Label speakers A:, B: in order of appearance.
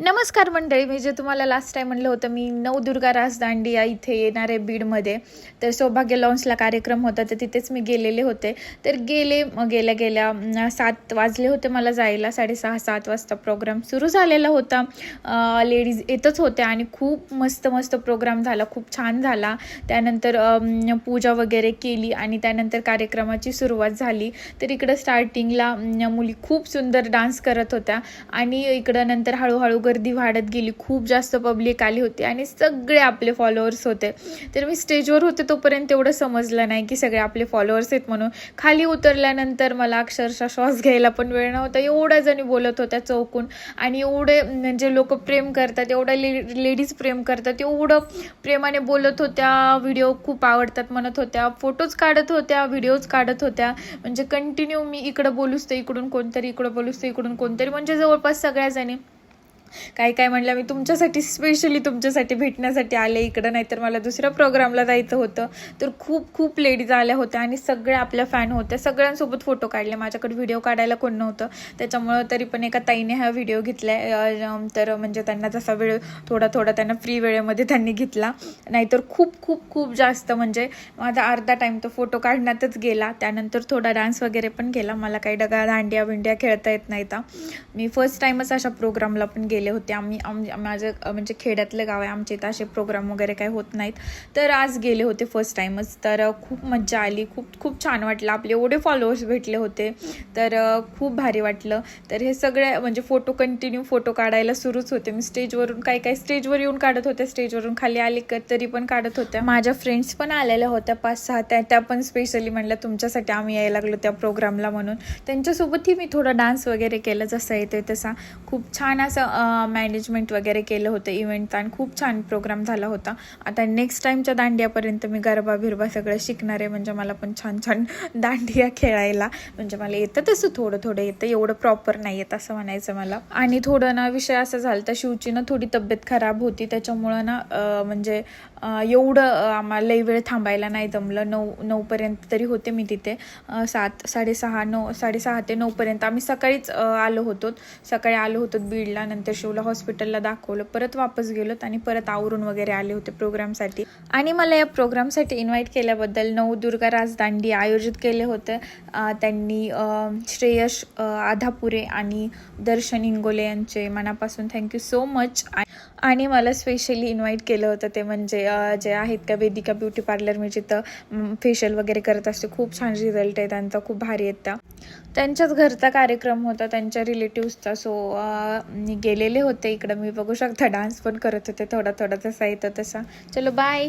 A: नमस्कार मंडळी मी जे तुम्हाला लास्ट टाइम म्हणलं होतं मी नवदुर्गा राजदांडिया इथे येणार आहे बीडमध्ये. तर सौभाग्य लॉन्सला कार्यक्रम होता तर तिथेच मी गेलेले होते. तर गेले मग गेल्या गेल्या सात वाजले होते मला जायला. साडेसहा सात वाजता प्रोग्राम सुरू झालेला होता. लेडीज येतच होत्या आणि खूप मस्त मस्त प्रोग्राम झाला खूप छान झाला. त्यानंतर पूजा वगैरे केली आणि त्यानंतर कार्यक्रमाची सुरुवात झाली. तर इकडं स्टार्टिंगला मुली खूप सुंदर डान्स करत होत्या. आणि इकडं नंतर हळूहळू गर्दी वाढत गेली. खूप जास्त पब्लिक आली होती आणि सगळे आपले फॉलोअर्स होते. तर मी स्टेजवर होते तोपर्यंत एवढं समजलं नाही की सगळे आपले फॉलोअर्स आहेत म्हणून. खाली उतरल्यानंतर मला अक्षरशः श्वास घ्यायला पण वेळ नव्हता. एवढ्या जणी बोलत होत्या चौकून आणि एवढे म्हणजे लोक प्रेम करतात एवढ्या ले लेडीज प्रेम करतात एवढं प्रेमाने बोलत होत्या व्हिडिओ खूप आवडतात म्हणत होत्या फोटोज काढत होत्या व्हिडिओज काढत होत्या. म्हणजे कंटिन्यू मी इकडं बोलूच तर इकडून कोणतरी इकडं बोलूच तर इकडून कोणतरी. म्हणजे जवळपास सगळ्या जणी काय काय म्हणलं मी तुमच्यासाठी स्पेशली तुमच्यासाठी भेटण्यासाठी आले इकडं नाहीतर मला दुसऱ्या प्रोग्रामला जायचं होतं. तर खूप खूप लेडीज आल्या होत्या आणि सगळ्या आपल्या फॅन होत्या. सगळ्यांसोबत फोटो काढले. माझ्याकडे व्हिडिओ काढायला कोण नव्हतं. त्याच्यामुळं तरी पण एका ताईने हा व्हिडिओ घेतला तर म्हणजे त्यांना जसा वेळ थोडा थोडा त्यांना फ्री वेळेमध्ये त्यांनी घेतला. नाहीतर खूप खूप खूप जास्त म्हणजे माझा अर्धा टाईम तो फोटो काढण्यातच गेला. त्यानंतर थोडा डान्स वगैरे पण केला. मला काही डगा दांडिया बिंड्या खेळता येत नाही मी फर्स्ट टाईमच अशा प्रोग्रामला पण गेले होते. आम्ही आम माझं म्हणजे खेड्यातलं गाव आहे. आमच्या इथं असे प्रोग्राम वगैरे काही होत नाहीत. तर आज गेले होते फर्स्ट टाईमच तर खूप मज्जा आली. खूप खूप छान वाटलं. आपले एवढे फॉलोअर्स भेटले होते. तर खूप भारी वाटलं. तर हे सगळे म्हणजे फोटो कंटिन्यू फोटो काढायला सुरूच होते. मी स्टेजवरून काही काही स्टेजवर येऊन काढत होते. स्टेजवरून खाली आले तरी पण काढत होत्या. माझ्या फ्रेंड्स पण आलेल्या होत्या. पाच सहा त्या त्या पण स्पेशली म्हणलं तुमच्यासाठी आम्ही यायला लागलो त्या प्रोग्रामला म्हणून. त्यांच्यासोबतही मी थोडा डान्स वगैरे केलं जसं येतोय तसा. खूप छान असं मॅनेजमेंट वगैरे केलं होतं इव्हेंट आणि खूप छान प्रोग्राम झाला होता. आता नेक्स्ट टाईमच्या दांडियापर्यंत मी गरबा बिरबा सगळं शिकणार आहे म्हणजे मला पण छान छान दांडिया खेळायला म्हणजे मला येतं तसं थोडं थोडं येतं एवढं प्रॉपर नाही येत असं म्हणायचं मला. आणि थोडं ना विषय असं झाला तर शिवची ना थोडी तब्येत खराब होती त्याच्यामुळं ना म्हणजे एवढं आम्हाला लई वेळ थांबायला नाही जमलं. नऊ नऊपर्यंत तरी होते मी तिथे. सात साडेसहा नऊ साडेसहा ते नऊपर्यंत आम्ही सकाळीच आलो होतो. सकाळी आलो होतो बीडला नंतर शिवला हॉस्पिटलला दाखवलं. परत वापस गेलोत आणि परत आवरून वगैरे आले होते प्रोग्रामसाठी. आणि मला या प्रोग्रामसाठी इन्व्हाइट केल्याबद्दल नवदुर्गा राजदांडी आयोजित केले होते. त्यांनी श्रेयश आधापुरे आणि दर्शन इंगोले यांचे मनापासून थँक्यू सो मच आणि मला स्पेशली इन्व्हाइट केलं होतं ते म्हणजे जे आहेत का वेदिका ब्युटी पार्लर मी जिथं फेशियल वगैरे करत असते. खूप छान रिझल्ट आहे त्यांचा खूप भारी आहेत त्या. त्यांच्याच घरचा कार्यक्रम होता त्यांच्या रिलेटिव्सचा सो मी गेलेले होते इकडं. मी बघू शकता डान्स पण करत होते. थोडा थोडा तसा येतं तसा. चलो बाय